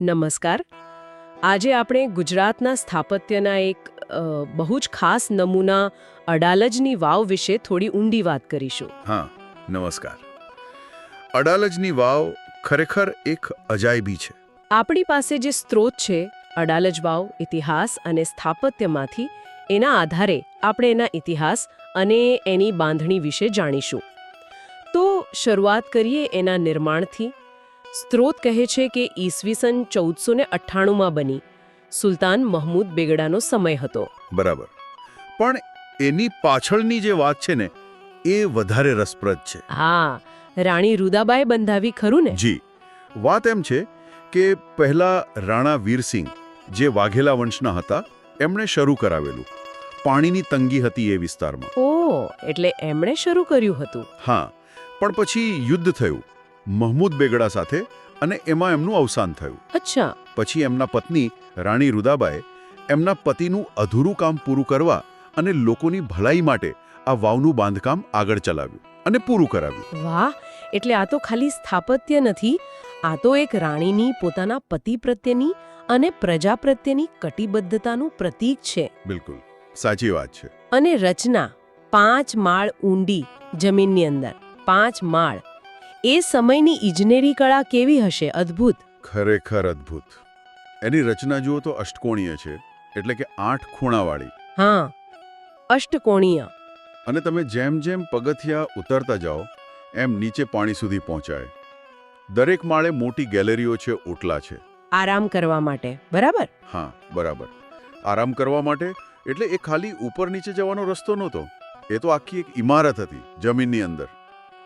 નમસ્કાર. આજે આપણે ગુજરાતના સ્થાપત્યના એક બહુ જ ખાસ નમૂના અડાલજની વાવ વિશે થોડી ઊંડી વાત કરીશું. હા નમસ્કાર. અડાલજની વાવ ખરેખર એક અજાયબી છે. આપણી પાસે જે સ્ત્રોત છે અડાલજ વાવ ઇતિહાસ અને સ્થાપત્યમાંથી એના આધારે આપણે એના ઇતિહાસ અને એની બાંધણી વિશે જાણીશું. તો શરૂઆત કરીએ એના નિર્માણથી. સ્ત્રોત કહે છે કે ઈસવીસન ચૌદસો ને અઠ્ઠાણુંમાં બની. સુલતાન મહમૂદ બેગડાનો સમય હતો. બરાબર. પણ એની પાછળની જે વાત છે ને એ વધારે રસપ્રદ છે. હા રાણી રૂદાબાએ બંધાવી ખરું ને? જી. વાત એમ છે કે પહેલા રાણા વીરસિંહ જે વાઘેલા વંશના હતા એમણે શરૂ કરાવેલું. પાણીની તંગી હતી એ વિસ્તારમાં. ઓ એટલે એમણે શરૂ કર્યું હતું. હા પણ પછી યુદ્ધ થયું. મહમૂદ બેગડા સાથે અને એમાં એમનું અવસાન થયું. અચ્છા. પછી એમના પત્ની રાણી રુદાબાએ એમના પતિનું અધૂરું કામ પૂરું કરવા અને લોકોની ભલાઈ માટે આ વાવનું બાંધકામ આગળ ચલાવ્યું અને પૂરું કરાવ્યું. વાહ એટલે આ તો ખાલી સ્થાપત્ય નથી આ તો એક રાણીની પોતાના પતિ પ્રત્યેની અને પ્રજા પ્રત્યેની કટિબદ્ધતાનું પ્રતીક છે. બિલકુલ સાચી વાત છે. અને રચના પાંચ માળ ઊંડી જમીનની અંદર પાંચ માળ. એ સમયની ઇજનેરી કળા કેવી હશે? અદ્ભુત. ખરેખર અદ્ભુત. એની રચના જુઓ તો અષ્ટકોણીય છે એટલે કે આઠ ખૂણાવાળી. હા અષ્ટકોણીય. અને તમે જેમ જેમ પગથિયા ઉતરતા જાઓ એમ નીચે પાણી સુધી પહોંચાય. દરેક માળે મોટી ગેલેરીઓ છે ઓટલા છે. આરામ કરવા માટે. બરાબર? હા બરાબર. આરામ કરવા માટે એટલે એ ખાલી ઉપર નીચે જવાનો રસ્તો નહોતો. એ તો આખી એક ઇમારત હતી જમીનની અંદર.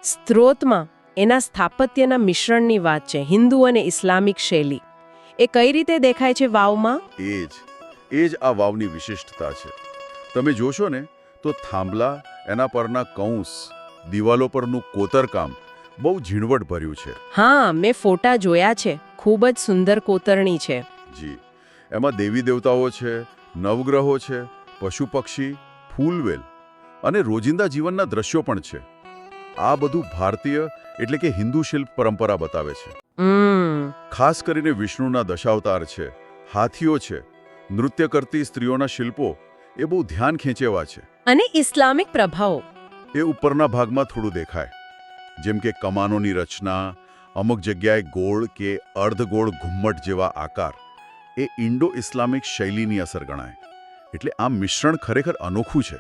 સ્ત્રોતમાં. એના સ્થાપત્યના મિશ્રણની વાત છે. હિન્દુ અને ઇસ્લામિક શૈલી. એ કઈ રીતે દેખાય છે વાવમાં? એ જ. એ જ આ વાવની વિશિષ્ટતા છે. તમે જોશો ને તો થાંભલા એના પરના કૌંસ દિવાલો પરનું કોતરકામ બહુ ઝીણવટ ભર્યું છે. હા મેં ફોટા જોયા છે. ખૂબ જ સુંદર કોતરણી છે. જી. એમાં દેવી દેવતાઓ છે નવગ્રહો છે પશુ પક્ષી ફૂલવેલ અને રોજિંદા જીવનના દ્રશ્યો પણ છે. આ બધું ભારતીય એટલે કે હિન્દુ શિલ્પ પરંપરા બતાવે છે. ખાસ કરીને વિષ્ણુના દશાવતાર છે હાથીઓ છે નૃત્ય કરતી સ્ત્રીઓના શિલ્પો એ બહુ ધ્યાન ખેંચેવા છે. અને ઇસ્લામિક પ્રભાવો. એ ઉપરના ભાગમાં થોડું દેખાય. જેમ કે કમાનોની રચના અમુક જગ્યાએ ગોળ કે અર્ધગોળ ઘુમ્મટ જેવા આકાર. એ ઇન્ડો ઇસ્લામિક શૈલીની અસર ગણાય. એટલે આ મિશ્રણ ખરેખર અનોખું છે.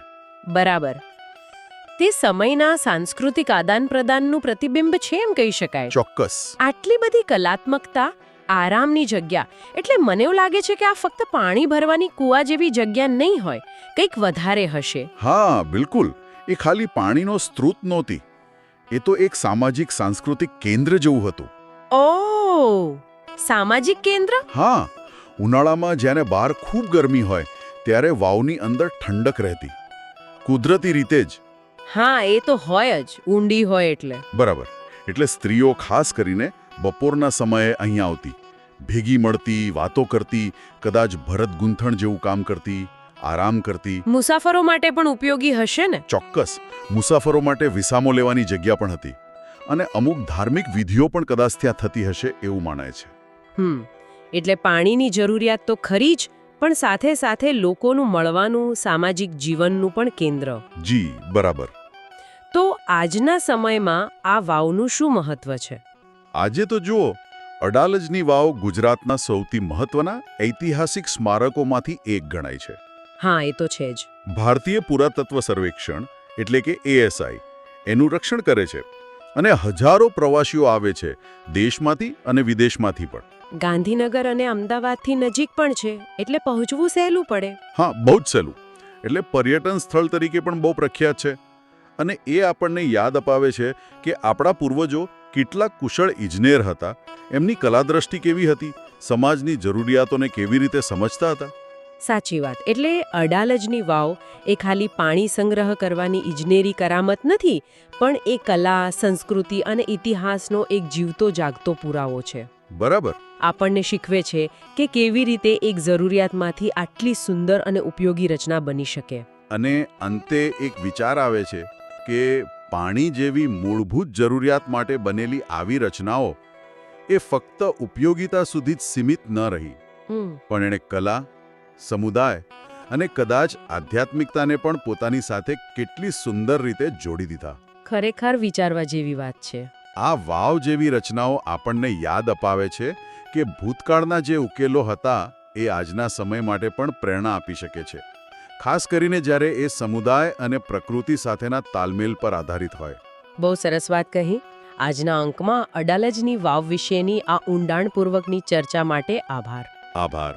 બરાબર. તે સમયના સાંસ્કૃતિક આદાન પ્રદાનનું પ્રતિબિંબ છે એમ કહી શકાય. ચોક્કસ. આટલી બધી કલાત્મકતા આરામની જગ્યા એટલે મને એવું લાગે છે કે આ ફક્ત પાણી ભરવાની કૂવા જેવી જગ્યા નહીં હોય કંઈક વધારે હશે. હા બિલકુલ. એ ખાલી પાણીનો સ્ત્રોત નહોતી. એ તો એક સામાજિક સાંસ્કૃતિક કેન્દ્ર જેવું હતું. ઓ સામાજિક કેન્દ્ર? હા ઉનાળામાં જ્યારે બહાર ખૂબ ગરમી હોય ત્યારે વાવની અંદર ઠંડક રહેતી. કુદરતી રીતે જ. હા એ તો હોય જ. ઊંડી હોય એટલે. બરાબર. એટલે સ્ત્રીઓ ખાસ કરીને બપોરના સમયે અહીં આવતી. ભેગી મળતી વાતો કરતી કદાચ ભરત ગૂંથણ જેવું કામ કરતી આરામ કરતી. મુસાફરો માટે પણ ઉપયોગી હશે ને? ચોક્કસ. મુસાફરો માટે વિસામો લેવાની જગ્યા પણ હતી. અને અમુક ધાર્મિક વિધિઓ પણ કદાચ ત્યાં થતી હશે એવું માનાય છે. હમ. એટલે પાણીની જરૂરિયાત તો ખરી જ પણ સાથે સાથે લોકોનું મળવાનું સામાજિક જીવનનું પણ કેન્દ્ર. જી બરાબર. તો આજના સમયમાં આ વાવનું શું મહત્વ છે? આજે તો જુઓ અડાલજની વાવ ગુજરાતના સૌથી મહત્વના ઐતિહાસિક સ્મારકોમાંથી એક ગણાય છે. હા એ તો છે જ. ભારતીય પુરાતત્વ સર્વેક્ષણ એટલે કે એએસઆઈ એનું રક્ષણ કરે છે. અને હજારો પ્રવાસીઓ આવે છે દેશમાંથી અને વિદેશમાંથી પણ. ગાંધીનગર અને અમદાવાદથી નજીક પણ છે એટલે પહોંચવું સહેલું પડે. હા બહુ જ સહેલું. એટલે પર્યટન સ્થળ તરીકે પણ બહુ પ્રખ્યાત છે. અને એ આપણને યાદ અપાવે છે કે આપણા પૂર્વજો કેટલા કુશળ ઇજનેર હતા. એમની કલાદ્રષ્ટિ કેવી હતી? સમાજની જરૂરિયાતોને કેવી રીતે સમજતા હતા? સાચી વાત. એટલે અડાલજની વાવ એ ખાલી પાણી સંગ્રહ કરવાની ઇજનેરી કરામત નથી પણ એ કલા સંસ્કૃતિ અને ઇતિહાસનો એક જીવતો જાગતો પુરાવો છે. બરાબર. આપણને શીખવે છે કે કેવી રીતે એક જરૂરિયાતમાંથી આટલી સુંદર અને ઉપયોગી રચના બની શકે. અને અંતે એક વિચાર આવે છે કે પાણી જેવી મૂળભૂત જરૂરિયાત માટે બનેલી આવી રચનાઓ એ ફક્ત ઉપયોગિતા સુધી જ સીમિત ન રહી. પણ એણે કલા સમુદાય અને કદાચ આધ્યાત્મિકતાને પણ પોતાની સાથે કેટલી સુંદર રીતે જોડી દીધા. ખરેખર વિચારવા જેવી વાત છે. આ વાવ જેવી રચનાઓ આપણને યાદ અપાવે છે કે ભૂતકાળના જે ઉકેલો હતા એ આજના સમય માટે પણ પ્રેરણા આપી શકે છે. ખાસ કરીને જ્યારે એ સમુદાય અને પ્રકૃતિ સાથેના તાલમેલ પર આધારિત હોય. બહુ સરસ વાત કહી. આજના અંકમાં અડાલજની વાવ વિશેની આ ઊંડાણપૂર્વકની ચર્ચા માટે આભાર. આભાર.